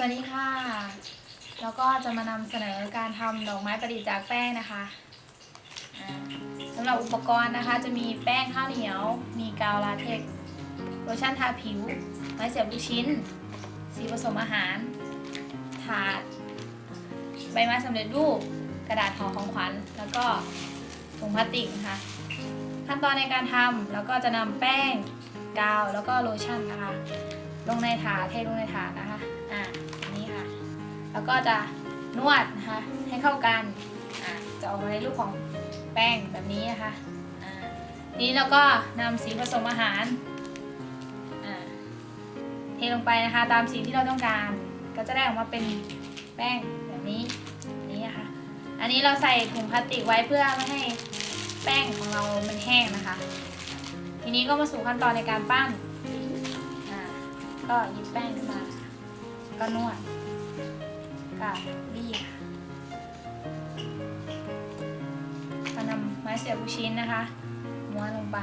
สวัสดีค่ะ แล้วก็จะมานำเสนอการทำดอกไม้ประดิษฐ์จากแป้งนะคะอ่าสำหรับอุปกรณ์นะคะ จะมีแป้งข้าวเหนียว มีกาวลาเท็กโลชั่นทาผิว ไม้เสียบลูกชิ้น สีผสมอาหาร ถาด ใบไม้สำเร็จรูป กระดาษห่อของขวัญ แล้วก็ถุงพลาสติกนะคะ ขั้นตอนในการทำแล้วก็จะนำแป้ง กาว แล้วก็โลชั่นนะคะ ลงในถาดเทลงในถาดนะคะ อ่านี้ค่ะ แล้วก็จะนวดนะคะ ให้เข้ากัน อ่าจะออกมาในรูปของแป้งแบบนี้นะคะ อ่า นี้เราก็นำสีผสมอาหาร อ่า เทลงไปนะคะ ตามสีที่เราต้องการ ก็จะได้ออกมาเป็นแป้งแบบนี้ นี้นะคะ อันนี้เราใส่ถุงพลาสติกไว้เพื่อไม่ให้แป้งของเรามันแห้งนะคะ ทีนี้ก็มาสู่ขั้นตอนในการปั้น ก็หยิบแป้งขึ้นมา ก็นวดกับรีดก็นำไม้เสียบลูกชิ้นนะคะ ม้วนลงไป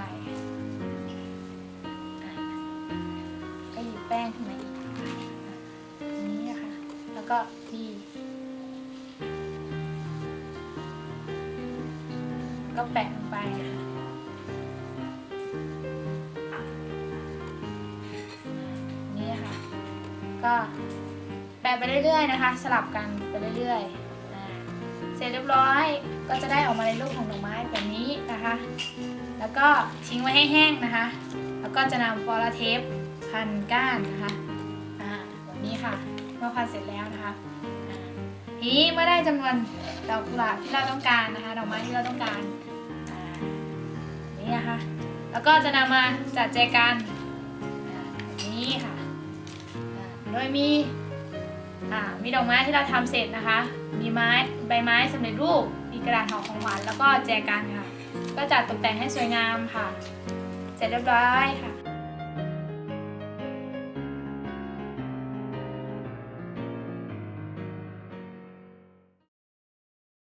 ก็หยิบแป้งขึ้นมาอีกนี้นะคะแล้วก็รีดก็แปะลงไป ก็แปะไปเรื่อยๆนะคะ สลับกันไปเรื่อยๆเสร็จเรียบร้อยก็จะได้ออกมาในรูปของดอกไม้แบบนี้นะคะ แล้วก็ทิ้งไว้ให้แห้งนะคะ แล้วก็จะนำฟอลาเทปพันก้านนะคะแบบนี้ค่ะเมื่อพันเสร็จแล้วนะคะทีนี้เมื่อได้จำนวนดอกกุหลาบที่เราต้องการนะคะ ดอกไม้ที่เราต้องการนี่นะคะ แล้วก็จะนำมาจัดแจกันแบบนี้ค่ะ โดยมีอ่ามีดอกไม้ที่เราทำเสร็จนะคะ มีไม้ใบไม้สำเร็จรูป มีกระดาษห่อของหวานแล้วก็แจกันค่ะ ก็จัดตกแต่งให้สวยงามค่ะ เสร็จเรียบร้อยค่ะ